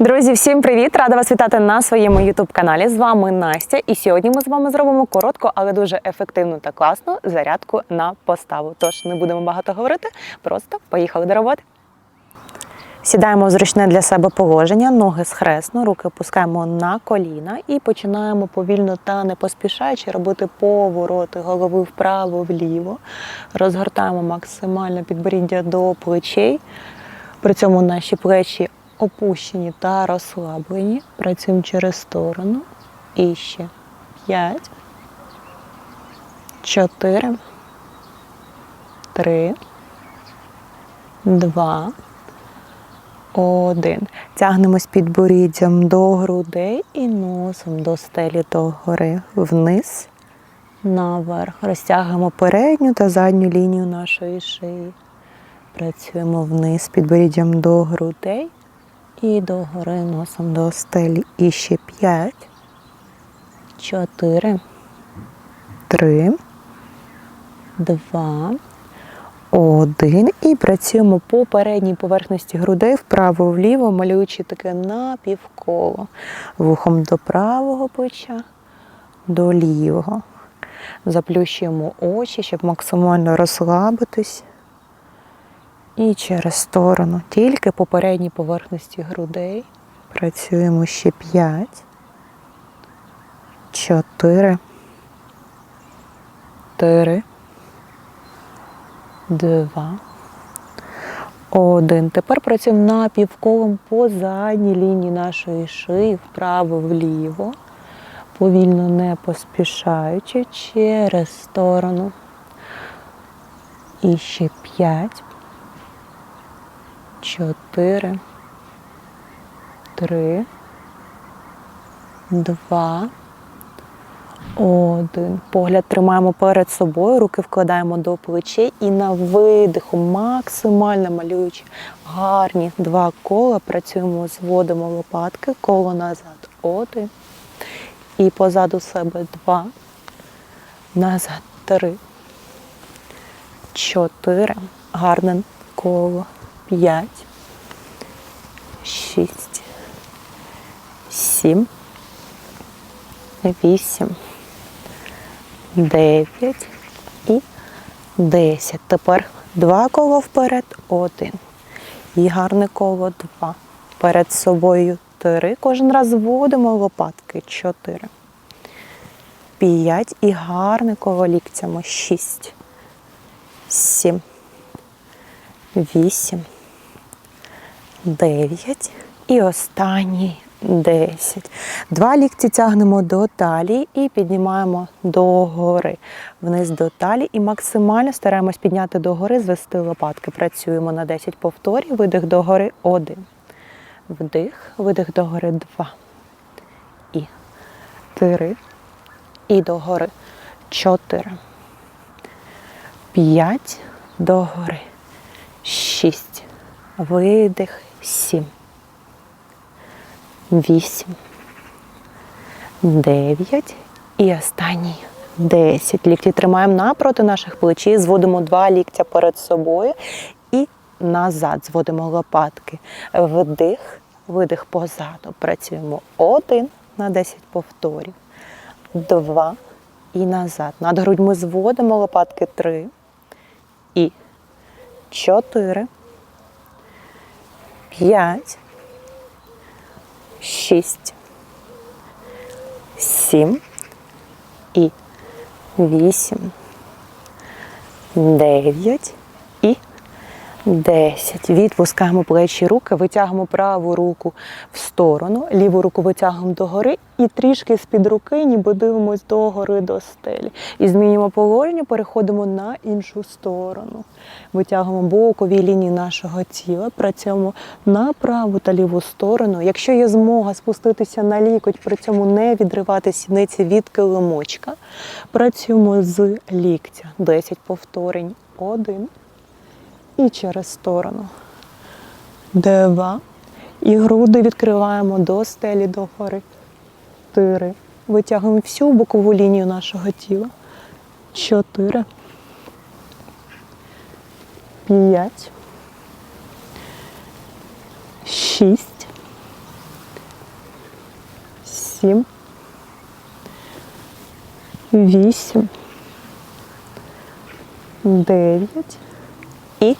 Друзі, всім привіт! Рада вас вітати на своєму youtube каналі. З вами Настя. І сьогодні ми з вами зробимо коротку, але дуже ефективну та класну зарядку на поставу. Тож не будемо багато говорити, просто поїхали до роботи. Сідаємо в зручне для себе положення, ноги схресно, руки опускаємо на коліна і починаємо повільно та не поспішаючи робити повороти голови вправо-вліво. Розгортаємо максимально підборіддя до плечей. При цьому наші плечі опущені та розслаблені. Працюємо через сторону. І ще 5, 4, 3, 2, 1. Тягнемось підборіддям до грудей і носом до стелі догори. Вниз, наверх. Розтягуємо передню та задню лінію нашої шиї. Працюємо вниз підборіддям до грудей і до гори носом до стелі. І ще 5, 4, 3, 2, 1. І працюємо по передній поверхності грудей вправо-вліво, малюючи таке напівколо. Вухом до правого плеча, до лівого. Заплющуємо очі, щоб максимально розслабитись. І через сторону. Тільки по передній поверхності грудей. Працюємо ще 5, 4, 3, 2, 1. Тепер працюємо напівколом по задній лінії нашої шиї, вправо-вліво. Повільно не поспішаючи через сторону. І ще 5, 4, 3, 2, 1. Погляд тримаємо перед собою, руки вкладаємо до плечей і на видиху, максимально малюючи гарні два кола, працюємо, зводимо лопатки, коло назад, один. І позаду себе два. Назад три. Чотири. Гарне коло. П'ять. Шість. Сім. Вісім. Дев'ять і десять. Тепер два кола вперед, один. І гарне коло два. Перед собою три. Кожен раз зводимо лопатки. Чотири. П'ять. І гарне коло ліктями. Шість. Сім. Вісім. Дев'ять. І останній. 10. Два лікті тягнемо до талії і піднімаємо догори. Вниз до талії і максимально стараємось підняти догори, звести лопатки. Працюємо на 10 повторів. Видих догори 1. Вдих, видих догори 2. І 3. І догори 4. 5. Догори. 6. Видих 7. Вісім, дев'ять і останній десять. Лікті тримаємо напроти наших плечей, зводимо два ліктя перед собою і назад зводимо лопатки. Вдих, видих позаду. Працюємо один на 10 повторів, два і назад. Над грудьми зводимо лопатки три і чотири, п'ять шість, сім і вісім, дев'ять 10. Відпускаємо плечі руки, витягуємо праву руку в сторону, ліву руку витягуємо догори і трішки з-під руки, ніби дивимось догори до стелі. І змінюємо положення, переходимо на іншу сторону. Витягуємо бокові лінії нашого тіла, працюємо на праву та ліву сторону. Якщо є змога спуститися на лікоть, при цьому не відривати сіниці від килимочка, працюємо з ліктя. 10 повторень. Один. І через сторону. Два. І груди відкриваємо до стелі догори. Чотири. Витягуємо всю бокову лінію нашого тіла. Чотири. П'ять. Шість. сім, вісім, дев'ять і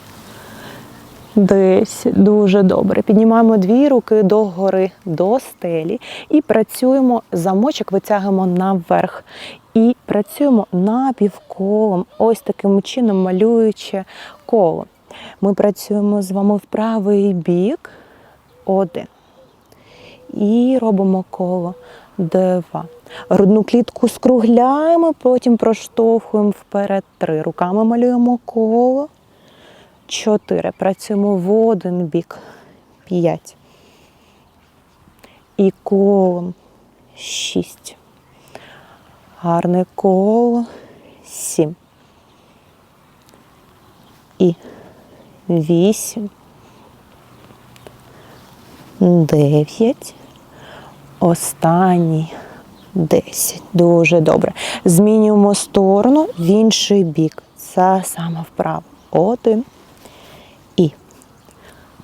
десять. Дуже добре. Піднімаємо дві руки догори до стелі і працюємо. Замочок витягуємо наверх. І працюємо напівколом, ось таким чином малюючи коло. Ми працюємо з вами в правий бік. Один. І робимо коло два. Грудну клітку скругляємо, потім проштовхуємо вперед три. Руками малюємо коло. Чотири. Працюємо в один бік. П'ять. І колом шість. Гарне коло. Сім. І вісім. Дев'ять. Останній. Десять. Дуже добре. Змінюємо сторону в інший бік. Це саме вправо. Один.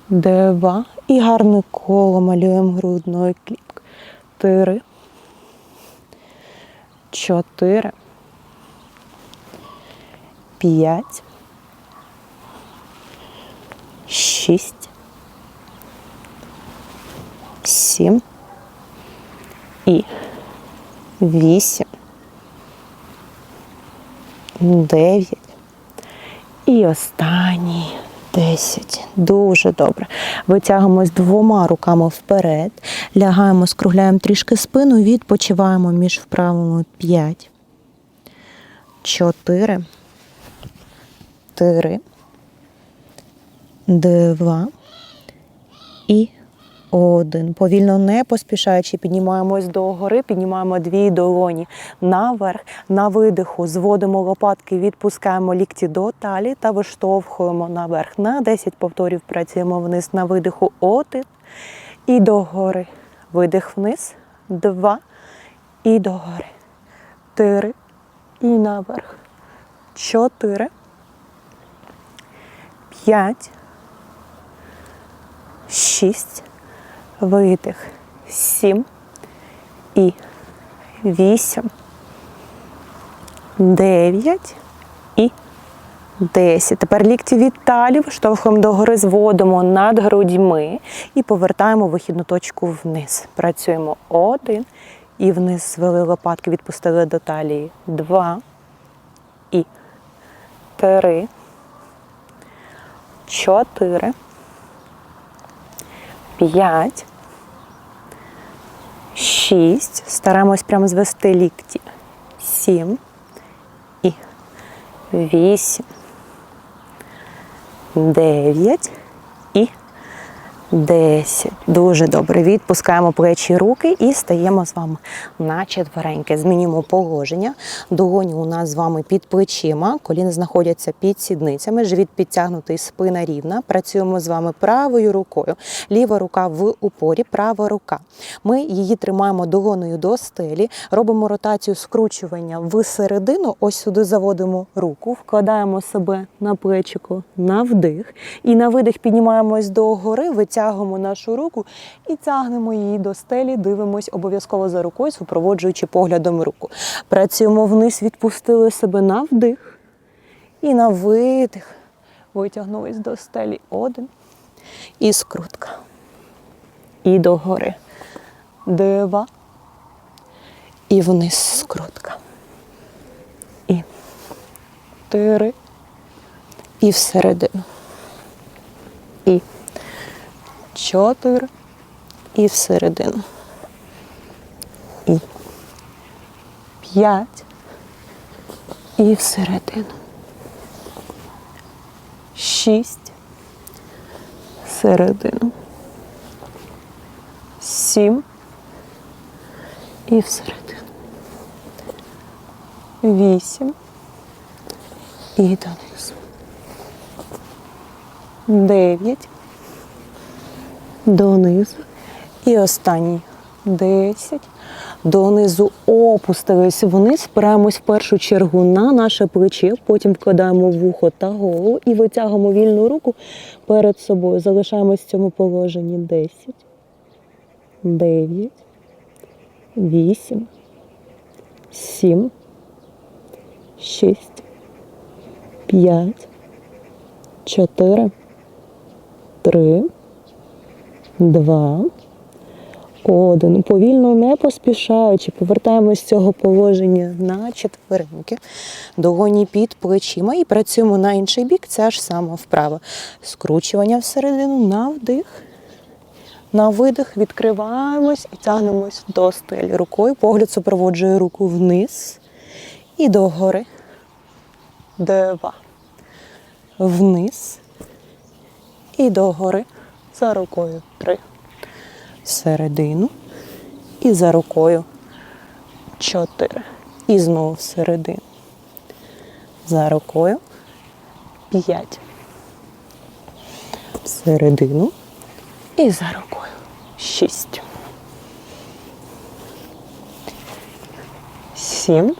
Два. І гарне коло малюємо грудною кліткою. Три. Чотири. П'ять. Шість. Сім. І вісім. Дев'ять. І останній. Десять. Дуже добре. Витягуємось двома руками вперед. Лягаємо, скругляємо трішки спину, відпочиваємо між вправами п'ять. Чотири. Три. Два. І один. Повільно не поспішаючи, піднімаємось до гори, піднімаємо дві долоні наверх. На видиху зводимо лопатки, відпускаємо лікті до талії та виштовхуємо наверх. На 10 повторів працюємо вниз на видиху. Один. І до гори. Видих вниз. Два. І до гори. Три. І наверх. Чотири. П'ять. Шість. Видих. Сім. І вісім. Дев'ять. І десять. Тепер лікті від талії виштовхуємо догори, зводимо над грудьми і повертаємо вихідну точку вниз. Працюємо один. І вниз звели лопатки, відпустили до талії. Два. І три. Чотири. П'ять. Шість. Стараємось прямо звести лікті. Сім. І вісім. Дев'ять. І десять. Дуже добре. Відпускаємо плечі руки і стаємо з вами на четвереньки. Змінюємо положення. Долоні у нас з вами під плечима, коліна знаходяться під сідницями, живіт підтягнутий, спина рівна. Працюємо з вами правою рукою. Ліва рука в упорі, права рука. Ми її тримаємо долоною до стелі, робимо ротацію скручування в середину. Ось сюди заводимо руку, вкладаємо себе на плечико на вдих. І на видих піднімаємось до гори, витягуємо нашу руку і тягнемо її до стелі. Дивимось обов'язково за рукою, супроводжуючи поглядом руку. Працюємо вниз, відпустили себе на вдих. І на видих. Витягнулись до стелі. Один. І скрутка. І до гори. Два. І вниз скрутка. І три. І всередину. І чотири. І всередину. І п'ять. І всередину. Шість. Всередину. Сім. І всередину. Вісім. І донизу. Дев'ять. Донизу. І останній. Десять. Донизу опустились вниз, спираємось в першу чергу на наше плече, потім вкладаємо вухо та голову і витягуємо вільну руку перед собою. Залишаємось в цьому положенні 10, 9, вісім, сім, шість, п'ять, чотири, три, два, один. Повільно не поспішаючи, повертаємось з цього положення на четвереньки, долоні під плечима і працюємо на інший бік. Ця ж сама вправа. Скручування всередину на вдих. На видих відкриваємось і тягнемось до стелі рукою. Погляд супроводжує руку вниз і догори. Два. Вниз і догори. За рукою три. Всередину. І за рукою чотири. І знову всередину. За рукою п'ять. Всередину. І за рукою шість. Сім.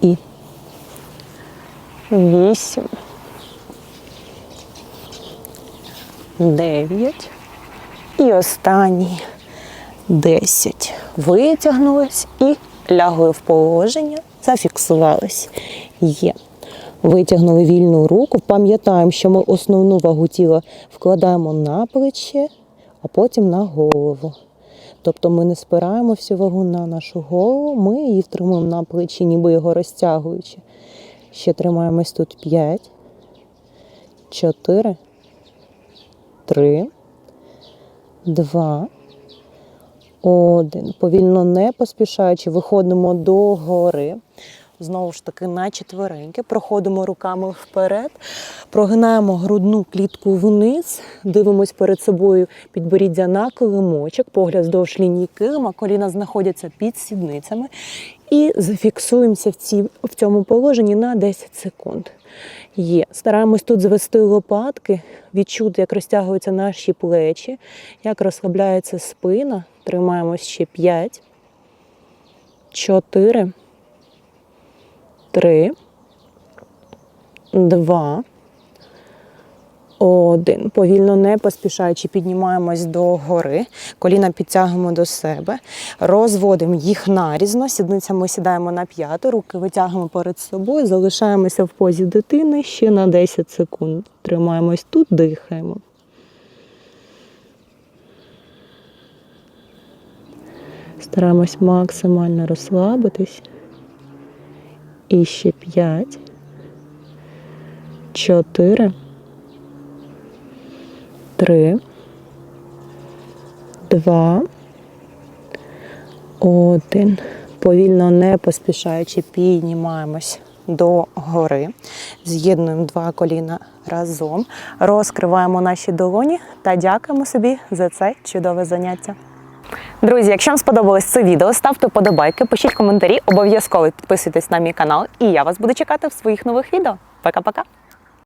І вісім. Дев'ять. І останній десять. Витягнулись і лягли в положення, зафіксувались. Є. Витягнули вільну руку. Пам'ятаємо, що ми основну вагу тіла вкладаємо на плече, а потім на голову. Тобто ми не спираємо всю вагу на нашу голову, ми її втримуємо на плечі, ніби його розтягуючи. Ще тримаємось тут 5, 4, 3, 2, один. Повільно не поспішаючи, виходимо до гори. Знову ж таки, на четвереньки. Проходимо руками вперед, прогинаємо грудну клітку вниз, дивимось перед собою підборіддя на килимочок, погляд вздовж лінії килима, коліна знаходяться під сідницями. І зафіксуємося в, ці, в цьому положенні на 10 секунд. Є. Стараємось тут звести лопатки, відчути, як розтягуються наші плечі, як розслабляється спина. Тримаємось ще 5, 4, 3, 2, 1. Повільно не поспішаючи піднімаємось до гори, коліна підтягуємо до себе, розводимо їх нарізно, сідницями сідаємо на п'яту, руки витягуємо перед собою, залишаємося в позі дитини ще на 10 секунд. Тримаємось тут, дихаємо. Стараємось максимально розслабитись. І ще 5, 4, 3, 2, 1. Повільно не поспішаючи піднімаємось до гори. З'єднуємо два коліна разом, розкриваємо наші долоні та дякуємо собі за це чудове заняття. Друзі, якщо вам сподобалось це відео, ставте подобайки, пишіть коментарі, обов'язково підписуйтесь на мій канал, і я вас буду чекати в своїх нових відео. Пока-пока!